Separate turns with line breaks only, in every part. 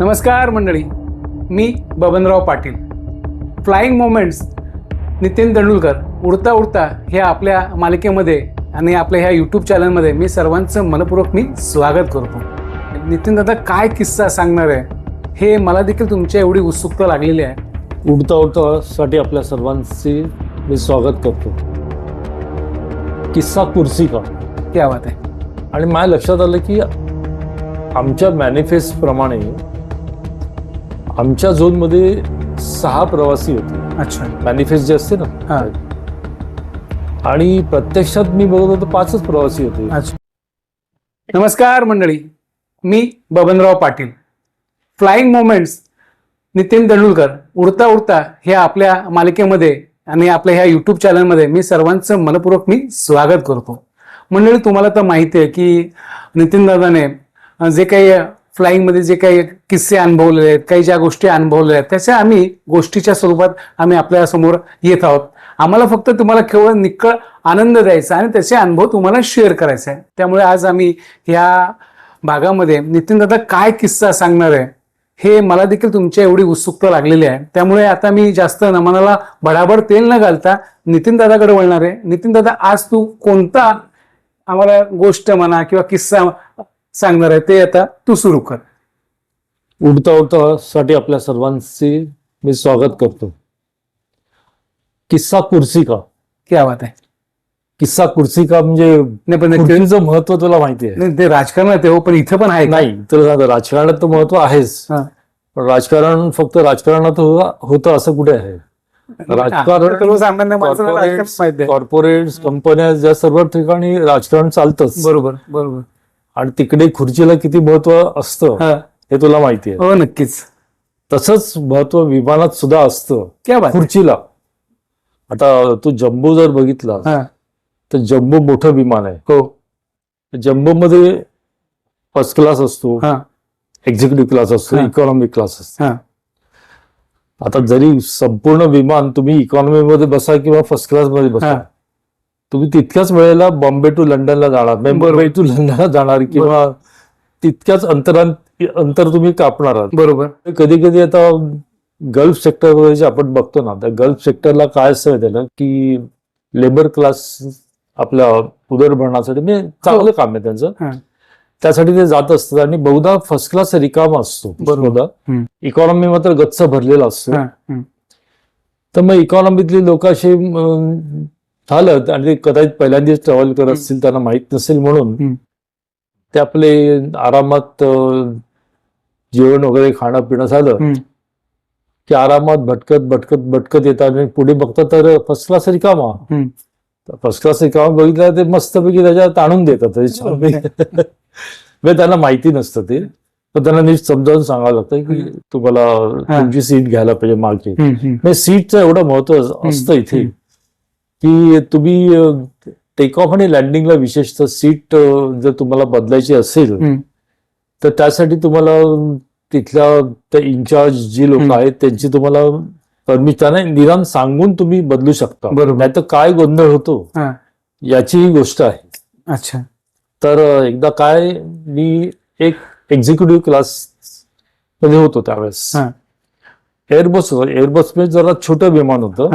नमस्कार मंडळी. मी बबनराव पाटील. फ्लाइंग मोमेंट्स नितीन तेंडुलकर उडता उडता हे आपल्या मालिकेमध्ये आणि आपल्या ह्या यूट्यूब चॅनलमध्ये मी सर्वांचं मनपूर्वक मी स्वागत करतो. नितीन दादा काय किस्सा सांगणार आहे? हे मला देखील तुमच्या एवढी उत्सुकता लागलेली आहे.
उडता उडता साठी आपल्या सर्वांचे मी स्वागत करतो. किस्सा कुर्सी का?
क्या बात आहे.
आणि माझ्या लक्षात आलं की आमच्या मॅनिफेस्ट प्रमाणे आमच्या झोनमध्ये सहा प्रवासी होते.
अच्छा.
मॅनिफेस्ट जे असते
हा.
ना आणि प्रत्यक्षात मी बघत होतो पाचच प्रवासी होते.
अच्छा. नमस्कार मंडळी. मी Babanrao Patil. Flying moments Nitin Tendulkar. उडता उडता हे आपल्या मालिकेमध्ये आणि आपल्या ह्या यूट्यूब चॅनलमध्ये मी सर्वांचं मनपूर्वक मी स्वागत करतो. मंडळी तुम्हाला तर माहिती आहे की नितीन दादाने जे काही फ्लाईंगमध्ये जे काही किस्से अनुभवलेले आहेत काही ज्या गोष्टी अनुभवलेल्या आहेत त्याच्या आम्ही गोष्टीच्या स्वरूपात आम्ही आपल्यासमोर येत आहोत. आम्हाला फक्त तुम्हाला केवळ निक्कळ आनंद द्यायचा आणि त्याचे अनुभव तुम्हाला शेअर करायचे आहे. त्यामुळे आज आम्ही या भागामध्ये नितीन दादा काय किस्सा सांगणार आहे हे मला देखील तुमच्या एवढी उत्सुकता लागलेली आहे. त्यामुळे आता मी जास्त नमनाला बडाबड तेल न घालता नितीन दादाकडे वळणार आहे. नितीन दादा आज तू कोणता आम्हाला गोष्ट म्हणा किंवा किस्सा सांगणार आहे ते आता तू सुरू कर.
उडता उडता साठी आपल्या सर्वांचे मी स्वागत करतो. किस्सा कुर्सी का?
क्या बात आहे.
किस्सा कुर्सी का म्हणजे
नाही पण
कुर्सीचं महत्त्व तुला माहिती आहे.
नाही, ते राजकारणात आहे हो पण इथं पण आहे का?
नाही तर आता राजकारणात तर महत्त्व आहेच.
हा.
पण राजकारण फक्त राजकारणात हो- होतं असं कुठे आहे? राजकारण
सर्वसामान्य माणसाला राजकारण माहिती आहे.
कॉर्पोरेट कंपन्या या सर्व ठिकाणी राजकारण चालतंच.
बरोबर बरोबर.
आणि तिकडे खुर्चीला किती महत्त्व असतं
हा.
तुला माहिती आहे
हो नक्कीच
तसंच महत्त्व विमानात सुद्धा असतं
क्या बात आहे?
खुर्चीला आता तू जम्बो जर बघितला
हा.
तर जम्बो मोठं विमान आहे
हो
जम्बो मध्ये फर्स्ट क्लास असतो
हा
एक्झिक्युटिव्ह क्लास असतो. इकॉनॉमिक क्लास असतो
हा
आता जरी संपूर्ण विमान तुम्ही इकॉनॉमी मध्ये बसा किंवा फर्स्ट क्लासमध्ये बसा. तुम्ही तितक्याच वेळेला बॉम्बे टू लंडनला जाणार
बरोबर.
मुंबई टू लंडनला जाणार किंवा तितक्याच अंतरांत अंतर तुम्ही कापणार आहात
बरोबर
कधी कधी आता गल्फ सेक्टर वगैरे जे आपण बघतो ना त्या गल्फ सेक्टरला काय असं त्याला की लेबर क्लास आपल्या उदरभरणासाठी म्हणजे चांगलं काम आहे
हा.
त्यांचं त्यासाठी ते जात असतात आणि बहुधा फर्स्ट क्लास रिकामा असतो
बरोबर.
इकॉनॉमी मात्र गच्च भरलेला असतो
हा.
तर मग इकॉनॉमीतली लोक अशी झालं आणि ते कदाचित पहिल्यांदाच ट्रॅव्हल करत असतील त्यांना माहीत नसेल म्हणून. ते आपले आरामात जेवण वगैरे खाणं पिणं झालं. की आरामात भटकत भटकत भटकत येतात आणि पुढे बघतात तर फर्स्ट क्लास रिकामा. फर्स्ट क्लास रिकामा बघितलं ते मस्तपैकी त्याच्यात आणून देतात म्हणजे त्यांना माहिती नसतं ते पण त्यांना नीट समजावून सांगावं लागतं की. तुम्हाला. तुमची सीट घ्यायला पाहिजे मागे
हम्म, हम्म.
म्हणजे सीटचं एवढं महत्त्व असतं इथे. की तुम्ही टेक ऑफ आणि लँडिंगला विशेषतः सीट जर तुम्हाला बदलायची असेल. तर त्यासाठी तुम्हाला तिथल्या त्या इन्चार्ज जी लोक. आहेत त्यांची तुम्हाला परमिशन त्यांना निदान सांगून तुम्ही बदलू शकता
बरोबर.
नाही तर काय गोंधळ होतो
हा.
याची ही गोष्ट आहे
अच्छा
तर एकदा काय मी एक एक्झिक्युटिव्ह क्लासमध्ये होतो त्यावेळेस. एअरबस एअरबसमध्ये जरा छोटं विमान होतं.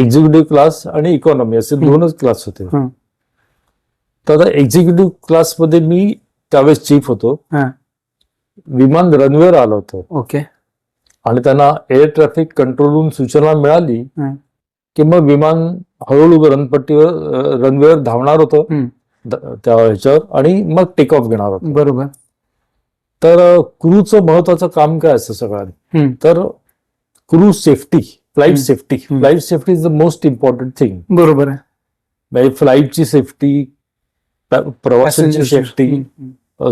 एक्झिक्युटिव्ह क्लास आणि इकॉनॉमी असे. दोनच क्लास होते. तर आता एक्झिक्युटिव्ह क्लासमध्ये मी त्यावेळेस चीफ होतो
हा.
विमान रनवेवर आलं होतं
ओके
आणि त्यांना एअर ट्रॅफिक कंट्रोलरून सूचना मिळाली. की मग विमान हळूहळू रनपट्टीवर रनवेवर धावणार होतं त्या ह्याच्यावर आणि मग टेक ऑफ घेणार होतं
बरोबर
तर क्रूचं महत्वाचं काम काय असतं सगळ्यात. तर crew safety flight. Safety. Flight safety is the most important thing
बरोबर आहे
म्हणजे फ्लाईटची सेफ्टी प्रवाशांची सेफ्टी.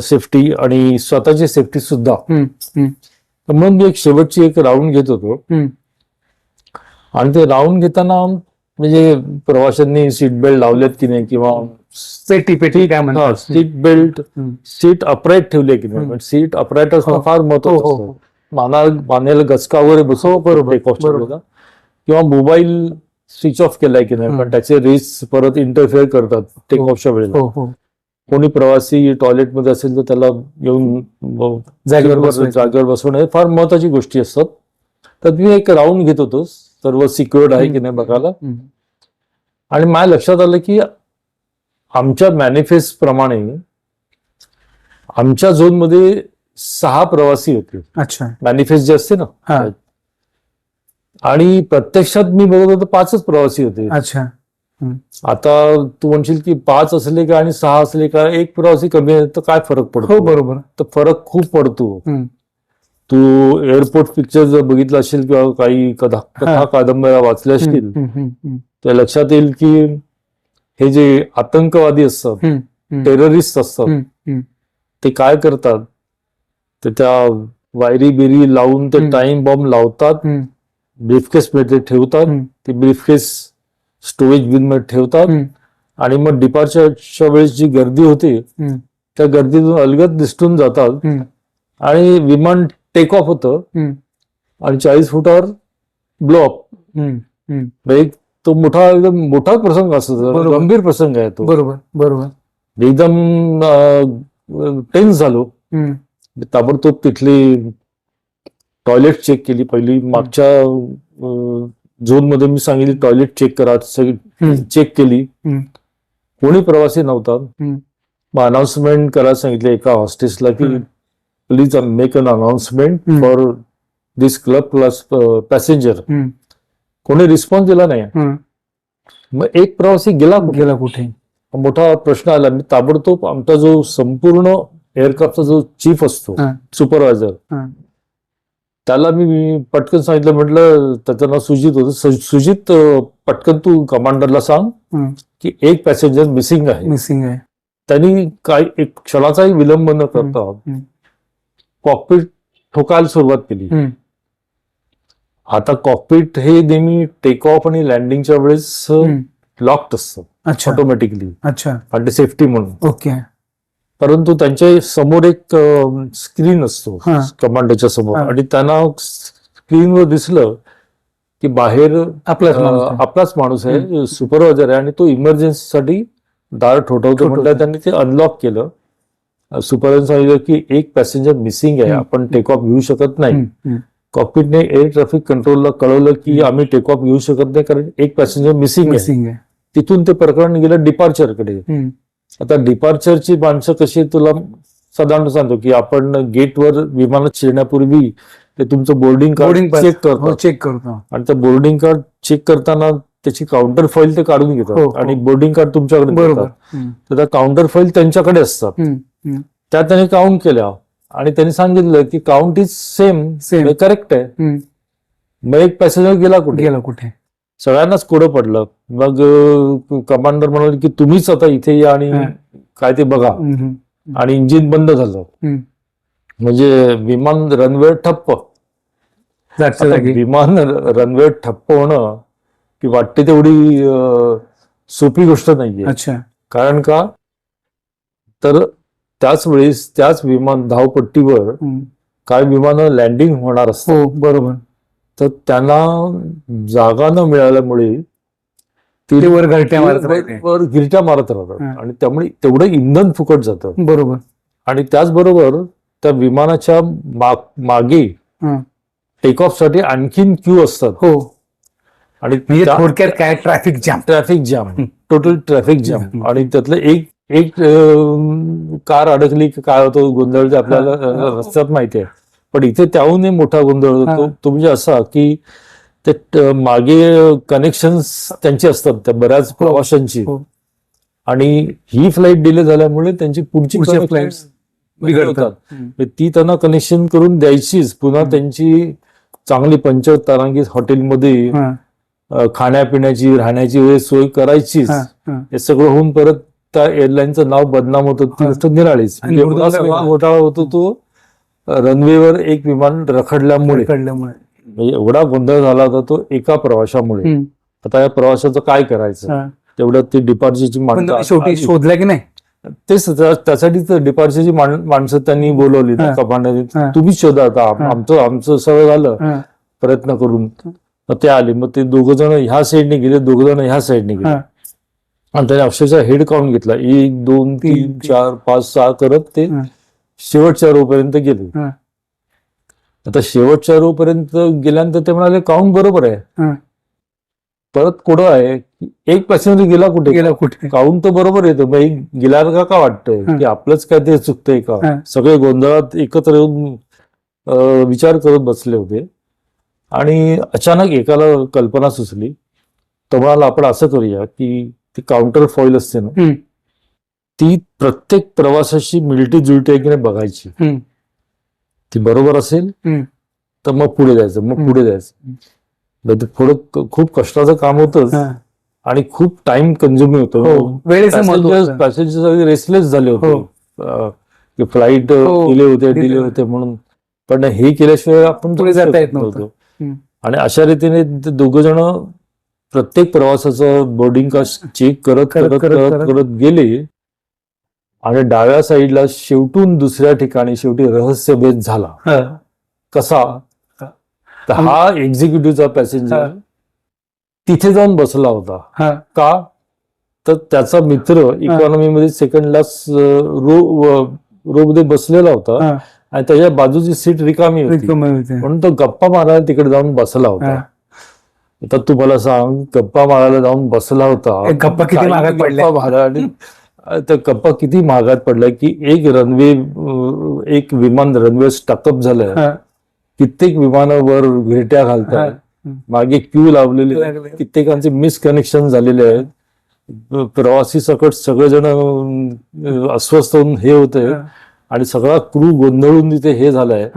सेफ्टी आणि स्वतःची सेफ्टी सुद्धा मग मी एक शेवटची एक राऊंड घेत होतो. आणि ते राऊंड घेताना म्हणजे प्रवाशांनी सीट बेल्ट लावलेत की नाही किंवा
पेटी पेटी काय म्हणतात
सीट बेल्ट. सीट अपराईट ठेवले की नाही सीट अपराईट असणं
हो.
फार महत्वाचं
हो, हो.
माना मानेला गचका वगैरे बसव
हो, बरोबर.
किंवा मोबाईल स्विच ऑफ केलाय की नाही. पण त्याचे रेस परत इंटरफेअर करतात टेक
हो.
ऑफच्या वेळेला
हो हो
कोणी प्रवासी टॉयलेटमध्ये असेल तर त्याला येऊन
जागेवर
बसवणं हे फार महत्वाची गोष्टी असतात तर मी एक राऊंड घेत होतो सर्व सिक्युअर्ड आहे की नाही बघायला. आणि माझ्या लक्षात आलं की आमच्या मॅनिफेस्ट प्रमाणे आमच्या झोनमध्ये सहा प्रवासी होते.
अच्छा.
मॅनिफेस्ट जे असते ना
हा.
आणि प्रत्यक्षात मी बघत होतो पाचच प्रवासी होते.
अच्छा.
आता तू म्हणशील की पाच असले का आणि सहा असले का एक प्रवासी कमी आहे तर काय फरक
हो
पडतो
बरोबर.
तर फरक खूप पडतो. तू एअरपोर्ट पिक्चर जर बघितलं असेल किंवा काही कथा कथा कादंबऱ्या वाचल्या असतील तर लक्षात येईल की हे जे आतंकवादी असतात. टेररिस्ट असतात. ते काय करतात? ते त्या वायरी बिरी लावून ते. टाइम बॉम्ब लावतात ब्रीफकेस मध्ये ठेवतात. ते ब्रीफकेस स्टोरेज बिनमध्ये ठेवतात. आणि मग डिपार्चरच्या वेळेस जी गर्दी होते. त्या गर्दीतून अलगद दिसटून जातात. आणि विमान टेक ऑफ होतं. आणि चाळीस फुटावर ब्लो अप
हम्म.
म्हणजे एक तो मोठा एकदम मोठा प्रसंग असतो. गंभीर प्रसंग आहे तो
बरोबर बरोबर
एकदम टेन्स झालो
हम्म.
ताबडतोब तिथली टॉयलेट चेक केली पहिली मागच्या झोनमध्ये मी सांगितली टॉयलेट चेक करा. चेक केली. कोणी प्रवासी नव्हता. मग अनाउन्समेंट करायला सांगितलं एका हॉस्टेसला की. Please make an announcement
hmm.
For this club plus passenger. कोणी रिस्पॉन्स दिला नाही. मग एक प्रवासी गेला?
गेला कुठे
मोठा प्रश्न आला मी ताबडतोब आमचा जो संपूर्ण एअरक्राफ्टचा जो चीफ असतो. सुपरवायझर. त्याला मी पटकन सांगितलं म्हटलं त्याचं नाव सुजित होतं सुजित पटकन तू कमांडरला सांग. की एक पॅसेंजर मिसिंग आहे
मिसिंग आहे
त्यांनी काय एक क्षणाचाही विलंब न करता. कॉकपीट ठोकायला सुरुवात केली. आता कॉकपीट हे नेहमी टेक ऑफ आणि लँडिंगच्या वेळेस. लॉक्ड असतं
अच्छा
ऑटोमॅटिकली
अच्छा
आणि सेफ्टी म्हणून
ओके
परंतु त्यांच्यासमोर एक स्क्रीन असतो. कमांडरच्या समोर. आणि त्यांना स्क्रीनवर दिसलं की बाहेर
आपलाच
अं,
माणूस आहे.
आपलाच माणूस आहे सुपरवायझर आहे आणि तो इमर्जन्सीसाठी दार ठोठवतो. म्हटलं त्यांनी ते अनलॉक केलं सुपरवायझर सांगितलं की एक पॅसेंजर मिसिंग आहे. आपण टेक ऑफ घेऊ शकत नाही. कॉकपीटने एअर ट्रॅफिक कंट्रोलला कळवलं की. आम्ही टेक ऑफ घेऊ शकत नाही कारण एक पॅसेंजर मिसिंग आहे तिथून ते प्रकरण गेलं डिपार्चरकडे. आता डिपार्चरची माणसं कशी तुला साधारण सांगतो की आपण गेटवर विमानात शिरण्यापूर्वी ते तुमचं बोर्डिंग कार्ड. चेक
हो
करतात
चेक करतो
आणि त्या बोर्डिंग कार्ड चेक करताना त्याची काउंटर फाईल ते काढून
हो,
घेतात
हो.
आणि बोर्डिंग कार्ड तुमच्याकडे
बरोबर.
तर त्या काउंटर फाईल त्यांच्याकडे असतात. त्या त्यांनी काउंट केल्या आणि त्यांनी सांगितलं की count is same
Same.
Correct आहे. मग एक पॅसेंजर गेला कुठे
गेला कुठे
सगळ्यांनाच कोडं पडलं. मग कमांडर म्हणाले की तुम्हीच आता इथे या आणि. काय ते बघा. आणि इंजिन बंद झालं. म्हणजे विमान रनवे ठप्प. विमान रनवे ठप्प होणं की वाटते तेवढी सोपी गोष्ट नाहीये. कारण का? तर त्याच वेळेस त्याच विमान धावपट्टीवर. काय विमानं लँडिंग होणार असतात.
हो बरोबर.
तर त्यांना जागा न मिळाल्यामुळे
ते वर घरट्या मारत
वर- गिरट्या मारत राहतात. आणि त्यामुळे तेवढं इंधन फुकट जातं.
बरोबर.
आणि त्याचबरोबर त्या विमानाच्या माग- मागे.
टेक
ऑफसाठी आणखीन क्यू असतात.
हो.
आणि
म्हणजे थोडक्यात काय? Traffic jam
traffic jam total traffic jam. आणि त्यातलं एक एक कार अडकली काय होतो? गोंधळ आपल्याला रस्त्यात माहिती आहे. पण इथे त्याहूनही मोठा गोंधळ होतो
हा.
तो म्हणजे असा की ते मागे कनेक्शन त्यांची असतात त्या बऱ्याच प्रवाशांची
हो.
आणि ही फ्लाईट डिले झाल्यामुळे त्यांची पुढची
flights
बंद
बिघडतात.
म्हणजे ती त्यांना कनेक्शन करून द्यायचीच पुन्हा. त्यांची चांगली पंचतारांगी हॉटेलमध्ये
हा,
खाण्यापिण्याची राहण्याची वेळ सोय करायचीच
हा, हा.
हे सगळं होऊन परत त्या एअरलाईनचं नाव बदनाम होतं ती
हा.
गोष्ट निराळीच म्हणजे. घोटाळा होतो तो रनवेवर एक विमान रखडल्यामुळे म्हणजे एवढा गोंधळ झाला होता तो एका प्रवाशामुळे. आता या प्रवाशाचं काय करायचं. तेवढ्यात ती डिपार्चरची माणसं
शेवटी
आली.
शोधला की नाही
तेच त्या- त्यासाठीच डिपार्चरची माणसं त्यांनी बोलवली. कमांडर
हा.
तुम्हीच शोधा आता आम-. आमचं आमचं सगळं झालं प्रयत्न करून मग ते आले मग ते दोघ जण ह्या साईडने गेले दोघ जण ह्या साईडने गेले. आणि त्याने अक्षरशः हेड काउंट घेतला एक दोन
तीन.
चार पाच सहा करत ते. शेवटच्या रो पर्यंत गेले
हं.
आता शेवटच्या रो पर्यंत गेल्यानंतर ते म्हणाले काउंट बरोबर आहे
हं.
परत कुठं आहे की एक पॅसेंजर गेला कुठे
गेला कुठे
काउंट तर बरोबर येतं मग एक गेल्यावर का का वाटतंय. की आपलंच काय ते चुकतंय का. सगळे गोंधळात एकत्र येऊन अं, विचार करत बसले होते आणि अचानक एकाला कल्पना सुचली तर म्हणाला आपण असं करूया की ती काउंटर फॉईल असते ना
हं.
ती प्रत्येक प्रवासाशी मिळती जुळती आहे की नाही बघायची
हं.
ती बरोबर असेल
हं.
तर मग पुढे जायचं मग
हं.
पुढे जायचं पुढं खूप कष्टाचं काम होतंच
हं.
आणि खूप टाइम कन्झ्युमिंग होतं
हो
पॅसेंजर्स
होतं.
पॅसेंजर रेसलेस झाले होते
हो.
फ्लाईट
हो,
डिले होते
delay
डिले
होते.
होते म्हणून पण हे केल्याशिवाय आपण
पुढे जाता येत नव्हतं.
आणि अशा रीतीने दोघ जण प्रत्येक प्रवासाचं बोर्डिंग का चेक करत-
करत
करत.
करत
गेले आणि डाव्या साईडला शेवटून दुसऱ्या ठिकाणी शेवटी रहस्यभेद झाला
हं.
कसा
हा.
तर हा एक्झिक्युटिव्हचा पॅसेंजर. तिथे जाऊन बसला होता. का तर त्याचा मित्र इकॉनॉमी मध्ये सेकंड क्लास रो रो मध्ये बसलेला होता. आणि त्याच्या बाजूची सीट रिकामी होती. म्हणून तो गप्पा मारायला तिकडे जाऊन बसला होता. आता तू मला सांग गप्पा मारायला जाऊन बसला होता
गप्पा किती
काही त्या गप्पा किती महागात पडल्या की एक रनवे एक विमान रनवे स्टकअप झालंय. कित्येक विमानावर विरट्या घालतात. मागे क्यू लावलेले. कित्येकांचे मिसकनेक्शन झालेले आहेत प्रवासी सकट सगळेजण अस्वस्थ होऊन हे होते. आणि सगळा क्रू गोंधळून तिथे हे झालाय.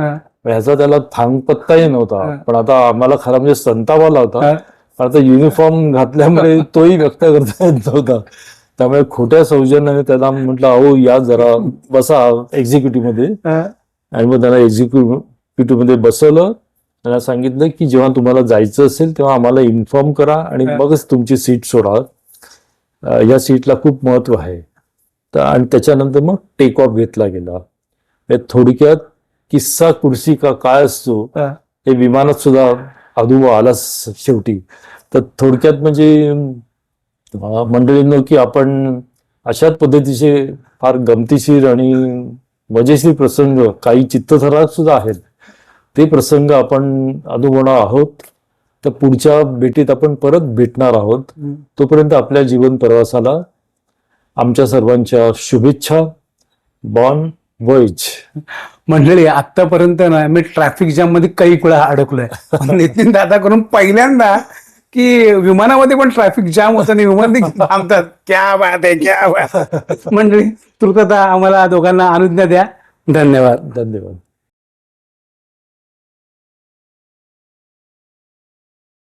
ह्याचा त्याला थांग पत्ताही नव्हता. पण आता आम्हाला खरा म्हणजे संताप आला होता. पण आता युनिफॉर्म घातल्यामुळे तोही व्यक्त करता येत नव्हता त्यामुळे खोट्या सौजन्याने त्याला म्हटलं अहो या जरा बसा
एक्झिक्युटिव्हमध्ये.
आणि मग त्याला एक्झिक्युटिव्हमध्ये बसवलं त्याला सांगितलं की जेव्हा तुम्हाला जायचं असेल तेव्हा आम्हाला इन्फॉर्म करा आणि. मगच तुमची सीट सोडा या सीटला खूप महत्त्व आहे तर आणि त्याच्यानंतर मग टेक ऑफ घेतला गेला हे थोडक्यात किस्सा कुर्सी का काय असतो
हं.
विमानात सुद्धा अनुभव आला शेवटी तर थोडक्यात म्हणजे मंडळींनो की आपण अशाच पद्धतीचे फार गमतीशीर आणि मजेशीर प्रसंग काही चित्तथरात सुद्धा आहेत. ते प्रसंग आपण अनुभवणार आहोत. तर पुढच्या भेटीत आपण परत भेटणार आहोत. तोपर्यंत आपल्या जीवन प्रवासाला आमच्या सर्वांच्या शुभेच्छा. बॉन वॉइज
मंडळी आतापर्यंत ना मी ट्रॅफिक जाममध्ये काही वेळा अडकलोय. नितीन दादा करून पहिल्यांदा की विमानामध्ये पण ट्रॅफिक जाम होतं आणि विमान थांबतात. क्या बात आहे क्या बात. मंडळी तुर्तता आम्हाला दोघांना अनुज्ञा द्या. धन्यवाद.
धन्यवाद.